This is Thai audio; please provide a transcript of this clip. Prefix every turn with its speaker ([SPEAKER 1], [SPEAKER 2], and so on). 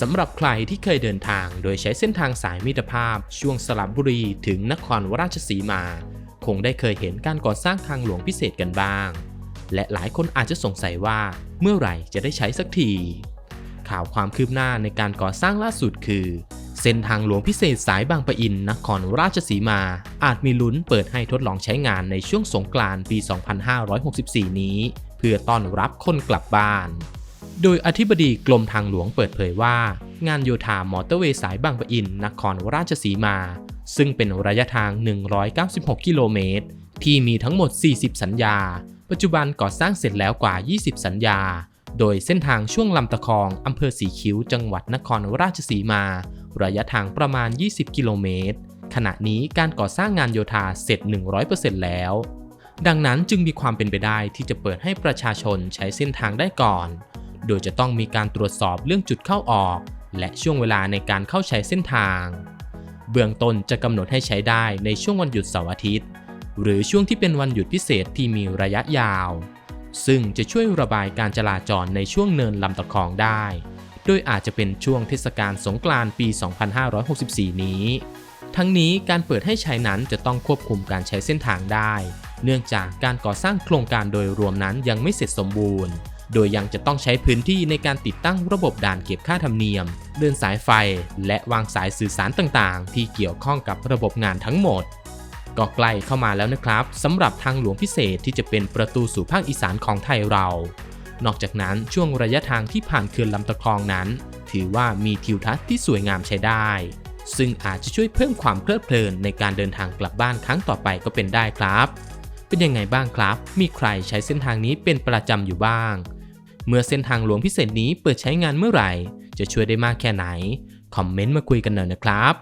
[SPEAKER 1] สำหรับใครที่เคยเดินทางโดยใช้เส้นทางสายมิตรภาพ ช่วงสระบบุรีถึงนครราชสีมา คงได้เคยเห็นการก่อสร้างทางหลวงพิเศษกันบ้าง และหลายคนอาจจะสงสัยว่าเมื่อไหร่จะได้ใช้สักที ข่าวความคืบหน้าในการก่อสร้างล่าสุดคือ ส้นทางหลวงพิเศษสายบางปะอินนครราชสีมา อาจมีลุ้นเปิดให้ทดลองใช้งานในช่วงสงกรานต์ปี 2564 นี้ เพื่อต้อนรับคนกลับบ้าน โดยอธิบดีกรมทางหลวงเปิดเผยว่า งานโยธามอเตอร์เวย์สายบางปะอินนครราชสีมา ซึ่งเป็นระยะทาง 196 กิโลเมตรที่มีทั้งหมด 40 สัญญา ปัจจุบันก่อสร้างเสร็จแล้วกว่า 20 สัญญา โดยเส้นทางช่วงลำตะคองอำเภอสีคิ้วจังหวัดนครราชสีมา ระยะทางประมาณ 20 กิโลเมตร ขณะนี้การก่อสร้างงานโยธาเสร็จ 100%แล้ว ดังนั้นจึงมีความเป็นไปได้ที่จะเปิดให้ประชาชนใช้เส้นทางได้ก่อน โดยจะต้องมีการตรวจสอบเรื่องจุดเข้าออก และช่วงเวลาในการเข้าใช้เส้นทาง เบื้องต้นจะกำหนดให้ใช้ได้ในช่วงวันหยุดเสาร์อาทิตย์ หรือช่วงที่เป็นวันหยุดพิเศษที่มีระยะยาว ซึ่งจะช่วยระบายการจราจรในช่วงเนินลำตะคองได้ โดยอาจจะเป็นช่วงเทศกาลสงกรานต์ปี 2564 นี้ ทั้งนี้การเปิดให้ใช้นั้นจะต้องควบคุมการใช้เส้นทางได้ เนื่องจากการก่อสร้างโครงการโดยรวมนั้นยังไม่เสร็จสมบูรณ์ โดยยังจะต้องใช้พื้นที่ในการติดตั้งระบบด่านเก็บค่าธรรมเนียม เดินสายไฟ และวางสายสื่อสารต่างๆ ที่เกี่ยวข้องกับระบบงานทั้งหมด ก็ใกล้เข้ามาแล้วนะครับสำหรับทางหลวงพิเศษที่จะเป็นประตูสู่ภาคอีสานของไทยเรา นอกจากนั้นช่วงระยะทางที่ผ่านเขื่อนลำตะคองนั้น ถือว่ามีทิวทัศน์ที่สวยงามใช้ได้ ซึ่งอาจจะช่วยเพิ่มความเพลิดเพลินในการเดินทางกลับบ้านครั้งต่อไปก็เป็นได้ครับ เป็นยังไงบ้างครับ มีใครใช้เส้นทางนี้เป็นประจำอยู่บ้าง เมื่อเส้นทางหลวงพิเศษนี้เปิดใช้งานเมื่อไหร่ จะช่วยได้มากแค่ไหนคอมเมนต์มาคุยกันหน่อยนะครับ